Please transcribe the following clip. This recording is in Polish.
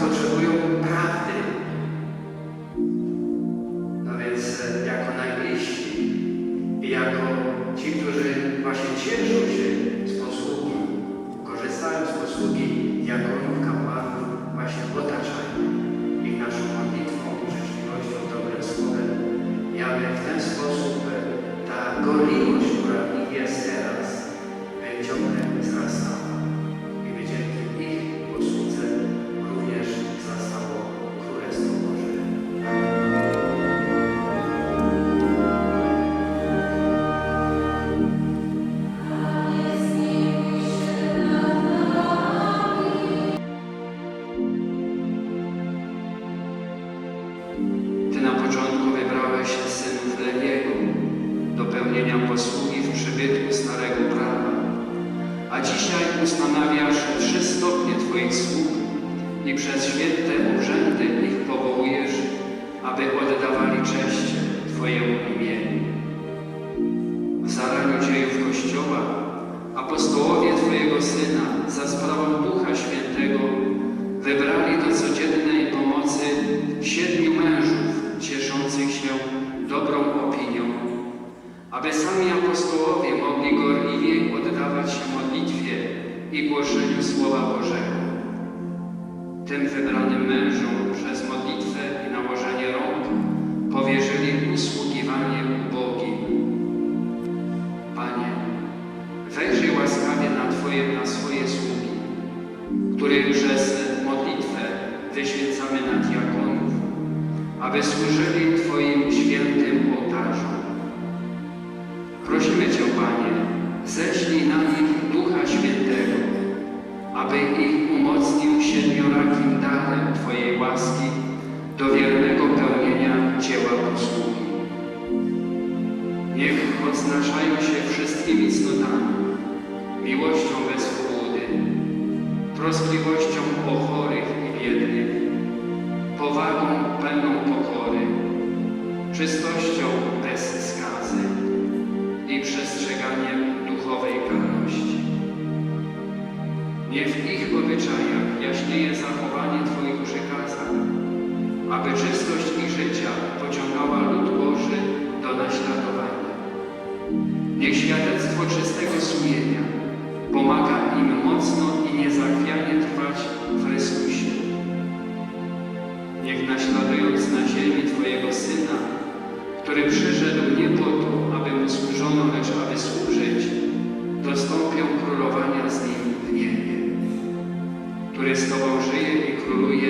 continuam przez święte urzędy ich powołujesz, aby oddawali cześć Twojemu imieniu. W zaraniu dziejów Kościoła apostołowie Twojego Syna za sprawą Ducha Świętego wybrali do codziennej pomocy siedmiu mężów cieszących się dobrą opinią, aby sami apostołowie mogli gorliwie oddawać się modlitwie i głoszeniu Słowa Bożego. Tym wybranym mężom przez modlitwę i nałożenie rąk powierzyli usługiwanie ubogim. Panie, wejrzyj łaskawie na Twoje, na swoje sługi, których przez modlitwę wyświęcamy na diakonów, aby służyli Twoim łaski do wiernego pełnienia dzieła posługi. Niech odznaczają się wszystkimi cnotami, miłością bez chłudy, troskliwością o chorych i biednych, powagą pełną pokory, czystością bez skazy i przestrzeganiem duchowej karności. Niech w ich obyczajach jaśnieje zachowanie Twoich przykazań, aby czystość ich życia pociągała lud Boży do naśladowania. Niech świadectwo czystego sumienia pomaga im mocno i niezachwianie trwać w Chrystusie. Niech naśladując na ziemi Twojego Syna, który przyszedł nie po to, aby Mu służono, lecz aby służyć, dostąpią królowania z Nim w niebie, który z Tobą żyje i króluje